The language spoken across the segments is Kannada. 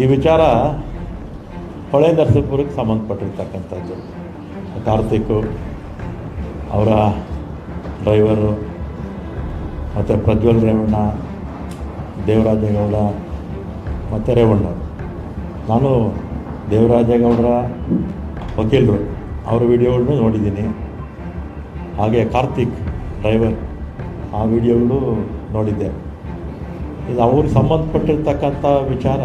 ಈ ವಿಚಾರ ಹೊಳೆ ನರಸೀಪುರಕ್ಕೆ ಸಂಬಂಧಪಟ್ಟಿರ್ತಕ್ಕಂಥದ್ದು. ಕಾರ್ತಿಕ್ ಅವರ ಡ್ರೈವರು ಮತ್ತು ಪ್ರಜ್ವಲ್ ರೇವಣ್ಣ ದೇವರಾಜೇಗೌಡ ಮತ್ತು ರೇವಣ್ಣ ನಾನು ದೇವರಾಜೇಗೌಡರ ವಕೀಲರು. ಅವರ ವಿಡಿಯೋಗಳನ್ನು ನೋಡಿದ್ದೀನಿ. ಹಾಗೆ ಕಾರ್ತಿಕ್ ಡ್ರೈವರ್ ಆ ವಿಡಿಯೋಗಳು ನೋಡಿದ್ದೆ. ಇದು ಅವ್ರಿಗೆ ಸಂಬಂಧಪಟ್ಟಿರ್ತಕ್ಕಂಥ ವಿಚಾರ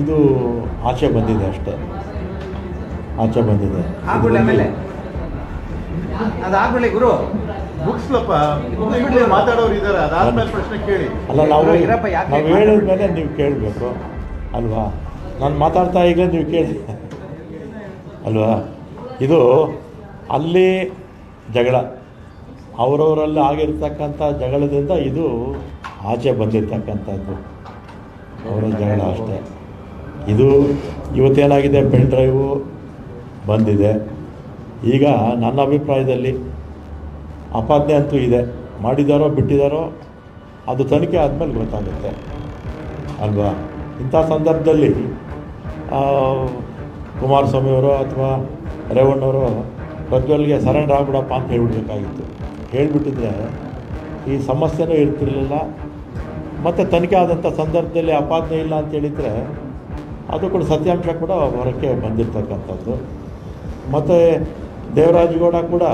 ಇದು ಆಚೆ ಬಂದಿದೆ ಅಷ್ಟೇ. ಆಚೆ ಬಂದಿದೆ. ಆಗ್ಬಿಡ್ಲಿ ಗುರು. ಮುಗಿಸ್ಲಪ್ಪ. ಮಾತಾಡೋರು ಇದ್ದಾರೆ ಅದಾದ್ಮೇಲೆ ಪ್ರಶ್ನೆ ಕೇಳಿ. ಅಲ್ಲ ನಾವು ನಾವು ಹೇಳಿದ ಮೇಲೆ ನೀವು ಕೇಳಬೇಕು. ಅಲ್ವಾ? ನಾನು ಮಾತಾಡ್ತಾ ಈಗಲೇ ನೀವು ಕೇಳಿ. ಅಲ್ವಾ? ಇದು ಅಲ್ಲಿ ಜಗಳ. ಅವರವರಲ್ಲಿ ಆಗಿರ್ತಕ್ಕಂಥ ಜಗಳದಿಂದ ಇದು ಆಚೆ ಬಂದಿರ್ತಕ್ಕಂಥದ್ದು. ಅವರ ಜಗಳ ಅಷ್ಟೇ. ಇದು ಇವತ್ತೇನಾಗಿದೆ ಪೆನ್ ಡ್ರೈವು ಬಂದಿದೆ. ಈಗ ನನ್ನ ಅಭಿಪ್ರಾಯದಲ್ಲಿ ಅಪಾದನೆ ಅಂತೂ ಇದೆ. ಮಾಡಿದಾರೋ ಬಿಟ್ಟಿದ್ದಾರೋ ಅದು ತನಿಖೆ ಆದಮೇಲೆ ಗೊತ್ತಾಗುತ್ತೆ. ಅಲ್ವಾ? ಇಂಥ ಸಂದರ್ಭದಲ್ಲಿ ಕುಮಾರಸ್ವಾಮಿಯವರು ಅಥವಾ ರೇವಣ್ಣವರು ಪ್ರಜ್ವಲ್ಗೆ ಸರೆಂಡರ್ ಆಗ್ಬಿಡಪ್ಪ ಅಂತ ಹೇಳ್ಬಿಡ್ಬೇಕಾಗಿತ್ತು. ಹೇಳಿಬಿಟ್ಟಿದ್ರೆ ಈ ಸಮಸ್ಯೆನೂ ಇರ್ತಿರ್ಲಿಲ್ಲ. ಮತ್ತು ತನಿಖೆ ಆದಂಥ ಸಂದರ್ಭದಲ್ಲಿ ಅಪಾದನೆ ಇಲ್ಲ ಅಂತ ಹೇಳಿದರೆ ಅದು ಕೂಡ ಸತ್ಯಾಂಶ ಕೂಡ ಹೊರಕ್ಕೆ ಬಂದಿರ್ತಕ್ಕಂಥದ್ದು. ಮತ್ತು ದೇವರಾಜಗೌಡ ಕೂಡ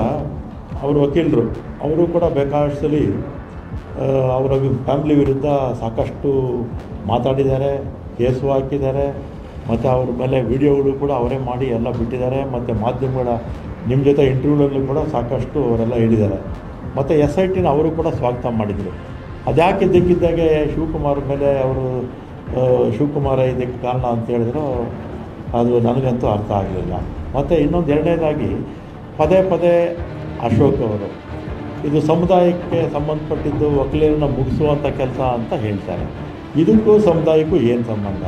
ಅವರು ವಕೀಲರು, ಅವರು ಕೂಡ ಬೇಕಾದಷ್ಟಲ್ಲಿ ಅವರ ಫ್ಯಾಮಿಲಿ ವಿರುದ್ಧ ಸಾಕಷ್ಟು ಮಾತಾಡಿದ್ದಾರೆ, ಕೇಸು ಹಾಕಿದ್ದಾರೆ, ಮತ್ತು ಅವ್ರ ಮೇಲೆ ವಿಡಿಯೋಗಳು ಕೂಡ ಅವರೇ ಮಾಡಿ ಎಲ್ಲ ಬಿಟ್ಟಿದ್ದಾರೆ, ಮತ್ತು ಮಾಧ್ಯಮಗಳ ನಿಮ್ಮ ಜೊತೆ ಇಂಟರ್ವ್ಯೂಗಳಲ್ಲೂ ಕೂಡ ಸಾಕಷ್ಟು ಅವರೆಲ್ಲ ಹೇಳಿದ್ದಾರೆ. ಮತ್ತು ಎಸ್ ಐ ಟಿನ ಅವರು ಕೂಡ ಸ್ವಾಗತ ಮಾಡಿದರು. ಅದ್ಯಾಕೆ ಇದ್ದಕ್ಕಿದ್ದಾಗೆ ಶಿವಕುಮಾರ್ ಮೇಲೆ ಅವರು ಶಿವಕುಮಾರ ಇದಕ್ಕೆ ಕಾರಣ ಅಂತ ಹೇಳಿದ್ರು. ಅದು ನನಗಂತೂ ಅರ್ಥ ಆಗಲಿಲ್ಲ ಮತ್ತು ಇನ್ನೊಂದು ಎರಡನೇದಾಗಿ ಪದೇ ಪದೇ ಅಶೋಕ್ ಅವರು, ಇದು ಸಮುದಾಯಕ್ಕೆ ಸಂಬಂಧಪಟ್ಟಿದ್ದು ವಕೀಲರನ್ನ ಮುಗಿಸುವಂಥ ಕೆಲಸ ಅಂತ ಹೇಳ್ತಾರೆ. ಇದಕ್ಕೂ ಸಮುದಾಯಕ್ಕೂ ಏನು ಸಂಬಂಧ?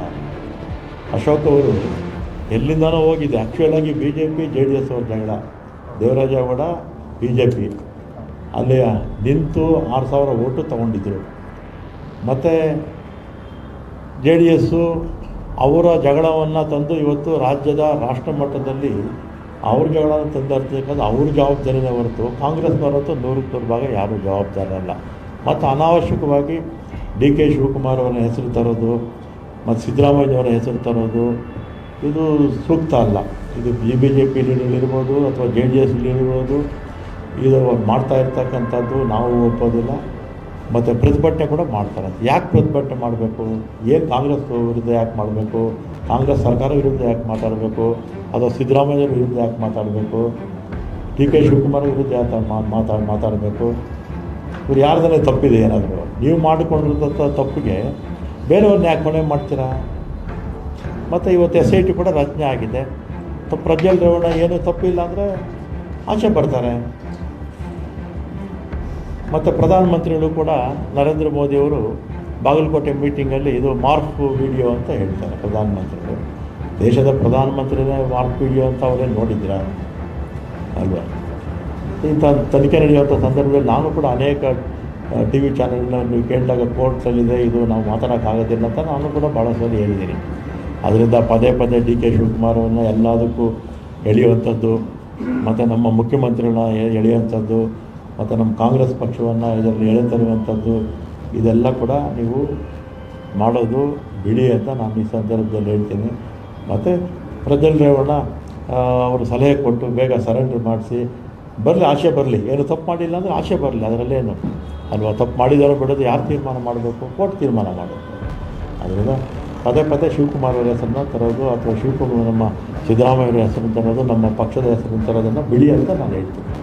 ಅಶೋಕ್ ಅವರು ಎಲ್ಲಿಂದನೋ ಹೋಗಿದೆ. ಆ್ಯಕ್ಚುಯಲಾಗಿ B J P J D S ಅವ್ರ ಜಗಳ. ದೇವರಾಜೇಗೌಡ ಬಿ ಜೆ ಪಿ ಅಲ್ಲಿ ನಿಂತು ಆರು ಸಾವಿರ ಓಟು ತೊಗೊಂಡಿದ್ದರು ಮತ್ತು ಜೆ ಡಿ ಎಸ್ಸು ಅವರ ಜಗಳವನ್ನು ತಂದು ಇವತ್ತು ರಾಜ್ಯದ ರಾಷ್ಟ್ರ ಮಟ್ಟದಲ್ಲಿ ಅವ್ರ ಜಗಳನ ತಂದಿರ್ತಕ್ಕಂಥ ಅವ್ರ ಜವಾಬ್ದಾರಿನೇ ಹೊರತು ಕಾಂಗ್ರೆಸ್ನವರಂತೂ ನೂರಕ್ಕೆ ನೂರು ಭಾಗ ಯಾರೂ ಜವಾಬ್ದಾರಲ್ಲ ಮತ್ತು ಅನಾವಶ್ಯಕವಾಗಿ ಡಿ ಕೆ ಶಿವಕುಮಾರ್ ಅವರ ಹೆಸರು ತರೋದು, ಮತ್ತು ಸಿದ್ದರಾಮಯ್ಯವರ ಹೆಸರು ತರೋದು, ಇದು ಸೂಕ್ತ ಅಲ್ಲ. ಇದು ಬಿ ಜೆ ಪಿಲಿರ್ಬೋದು ಅಥವಾ ಜೆ ಡಿ ಎಸ್ಲಿರ್ಬೋದು ಇದು ಮಾಡ್ತಾ ಇರ್ತಕ್ಕಂಥದ್ದು ನಾವು ಒಪ್ಪೋದಿಲ್ಲ. ಮತ್ತು ಪ್ರತಿಭಟನೆ ಕೂಡ ಮಾಡ್ತಾರೆ. ಯಾಕೆ ಪ್ರತಿಭಟನೆ ಮಾಡಬೇಕು? ಏನು ಕಾಂಗ್ರೆಸ್ ವಿರುದ್ಧ ಯಾಕೆ ಮಾಡಬೇಕು? ಕಾಂಗ್ರೆಸ್ ಸರ್ಕಾರ ವಿರುದ್ಧ ಯಾಕೆ ಮಾತಾಡಬೇಕು? ಅಥವಾ ಸಿದ್ದರಾಮಯ್ಯ ವಿರುದ್ಧ ಯಾಕೆ ಮಾತಾಡಬೇಕು? ಡಿ ಕೆ ಶಿವಕುಮಾರ್ ವಿರುದ್ಧ ಯಾಕೆ ಮಾ- ಮಾತಾ, ಮಾತಾಡಬೇಕು? ಇವ್ರು ಯಾರ್ದನೇ ತಪ್ಪಿದೆ ಏನಾದರೂ? ನೀವು ಮಾಡಿಕೊಂಡಿರೋಂಥ ತಪ್ಪಿಗೆ ಬೇರೆಯವ್ರನ್ನ ಯಾಕೆ ಮನೆ ಮಾಡ್ತೀರಾ? ಮತ್ತು ಇವತ್ತು ಎಸ್ ಐ ಟಿ ಕೂಡ ರಚನೆ ಆಗಿದೆ. ಪ್ರಜ್ವಲ್ ರೇವಣ್ಣ ಏನೂ ತಪ್ಪಿಲ್ಲ ಅಂದರೆ ಆಚೆ ಬರ್ತಾರೆ. ಮತ್ತು ಪ್ರಧಾನಮಂತ್ರಿಗಳು ಕೂಡ ನರೇಂದ್ರ ಮೋದಿಯವರು ಬಾಗಲಕೋಟೆ ಮೀಟಿಂಗಲ್ಲಿ ಇದು ಮಾರ್ಕ್ ವಿಡಿಯೋ ಅಂತ ಹೇಳ್ತಾರೆ ಪ್ರಧಾನಮಂತ್ರಿಗಳು. ದೇಶದ ಪ್ರಧಾನಮಂತ್ರಿನೇ ಮಾರ್ಕ್ ವಿಡಿಯೋ ಅಂತ ಅವರೇನು ನೋಡಿದ್ದೀರಾ? ಅಲ್ವಾ? ಇಂಥ ತನಿಖೆ ನಡೆಯುವಂಥ ಸಂದರ್ಭದಲ್ಲಿ ನಾನು ಕೂಡ ಅನೇಕ ಟಿ ವಿ ಚಾನಲ್ನ ನೀವು ಕೇಳಿದಾಗ ಕೋರ್ಟ್ಸಲ್ಲಿದೆ, ಇದು ನಾವು ಮಾತಾಡೋಕ್ಕಾಗೋದಿಲ್ಲ ಅಂತ ನಾನು ಕೂಡ ಭಾಳ ಸರಿ ಹೇಳಿದ್ದೀನಿ. ಅದರಿಂದ ಪದೇ ಪದೇ ಡಿ ಕೆ ಶಿವಕುಮಾರವನ್ನು ಎಲ್ಲದಕ್ಕೂ ಎಳೆಯುವಂಥದ್ದು, ಮತ್ತು ನಮ್ಮ ಮುಖ್ಯಮಂತ್ರಿಗಳನ್ನ ಎಳೆಯುವಂಥದ್ದು ಮತ್ತು ನಮ್ಮ ಕಾಂಗ್ರೆಸ್ ಪಕ್ಷವನ್ನು ಇದರಲ್ಲಿ ಎಳೆತರುವಂಥದ್ದು ಇದೆಲ್ಲ ಕೂಡ ನೀವು ಮಾಡೋದು ಬಿಡಿ ಅಂತ ನಾನು ಈ ಸಂದರ್ಭದಲ್ಲಿ ಹೇಳ್ತೀನಿ. ಮತ್ತು ಪ್ರಜ್ವಲ್ ರೇವಣ್ಣ ಅವರು ಸಲಹೆ ಕೊಟ್ಟು ಬೇಗ ಸರೆಂಡರ್ ಮಾಡಿಸಿ, ಬರಲಿ, ಆಶೆ ಬರಲಿ. ಏನು ತಪ್ಪು ಮಾಡಿಲ್ಲ ಅಂದರೆ ಆಶೆ ಬರಲಿ ಅದರಲ್ಲೇನು ಅಲ್ವಾ? ತಪ್ಪು ಮಾಡಿದಾರೋ ಬಿಡೋದು ಯಾರು ತೀರ್ಮಾನ ಮಾಡಬೇಕು? ಕೋರ್ಟ್ ತೀರ್ಮಾನ ಮಾಡಬೇಕು. ಅದರಿಂದ ಪದೇ ಪದೇ ಶಿವಕುಮಾರ್ ಅವರ ಹೆಸರನ್ನ ತರೋದು ಅಥವಾ ಶಿವಕುಮಾರ್ ನಮ್ಮ ಸಿದ್ದರಾಮಯ್ಯ ಅವರ ಹೆಸರನ್ನು ತರೋದು, ನಮ್ಮ ಪಕ್ಷದ ಹೆಸರನ್ನು ತರೋದನ್ನು ಬಿಡಿ ಅಂತ ನಾನು ಹೇಳ್ತೀನಿ.